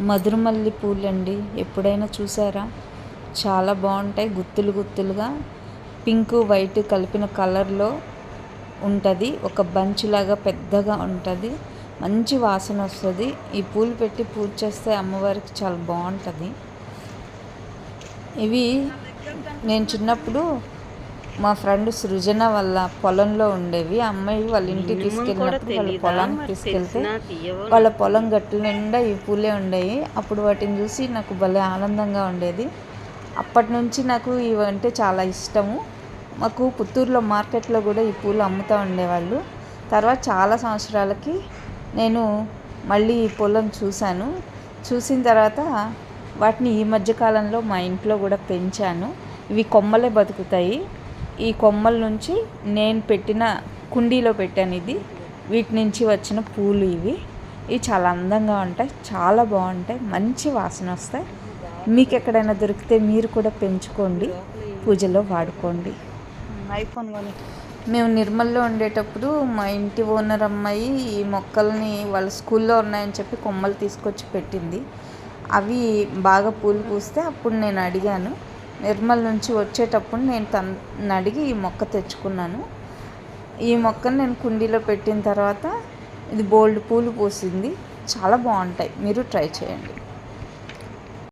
మధురమల్లి పూలండి. ఎప్పుడైనా చూసారా? చాలా బాగుంటాయి. గుత్తులు గుత్తులుగా పింక్ వైట్ కలిపిన కలర్లో ఉంటుంది. ఒక బంచ్ లాగా పెద్దగా ఉంటుంది. మంచి వాసన వస్తుంది. ఈ పూలు పెట్టి పూజ చేస్తే అమ్మవారికి చాలా బాగుంటుంది. ఇవి నేను చిన్నప్పుడు మా ఫ్రెండ్ సృజన వాళ్ళ పొలంలో ఉండేవి. ఆ అమ్మాయి వాళ్ళ ఇంటికి తీసుకెళ్ళినప్పుడు వాళ్ళ పొలానికి తీసుకెళ్తే వాళ్ళ పొలం గట్ల నిండా ఈ పూలే ఉండేవి అప్పుడు వాటిని చూసి నాకు భలే ఆనందంగా ఉండేది. అప్పటి నుంచి నాకు ఇవంటే చాలా ఇష్టము. మాకు పుత్తూరులో మార్కెట్లో కూడా ఈ పూలు అమ్ముతూ ఉండేవాళ్ళు. తర్వాత చాలా సంవత్సరాలకి నేను మళ్ళీ ఈ పొలం చూశాను. చూసిన తర్వాత వాటిని ఈ మధ్యకాలంలో మా ఇంట్లో కూడా పెంచాను. ఇవి కొమ్మలే బతుకుతాయి. ఈ కొమ్మల నుంచి నేను పెట్టిన కుండీలో పెట్టాను ఇది. వీటి నుంచి వచ్చిన పూలు ఇవి. ఇవి చాలా అందంగా ఉంటాయి చాలా బాగుంటాయి మంచి వాసన వస్తాయి. మీకు ఎక్కడైనా దొరికితే మీరు కూడా పెంచుకోండి పూజలో వాడుకోండి. ఐఫోన్ కొని మేము నిర్మల్లో ఉండేటప్పుడు మా ఇంటి ఓనర్ అమ్మాయి ఈ మొక్కల్ని వాళ్ళ స్కూల్లో ఉన్నాయని చెప్పి కొమ్మలు తీసుకొచ్చి పెట్టింది. అవి బాగా పూలు పూస్తే అప్పుడు నేను అడిగాను నిర్మల్ నుంచి వచ్చేటప్పుడు నేను తను అడిగి ఈ మొక్క తెచ్చుకున్నాను. ఈ మొక్కను నేను కుండీలో పెట్టిన తర్వాత ఇది బోల్డ్ పూలు పూసింది. చాలా బాగుంటాయి. మీరు ట్రై చేయండి.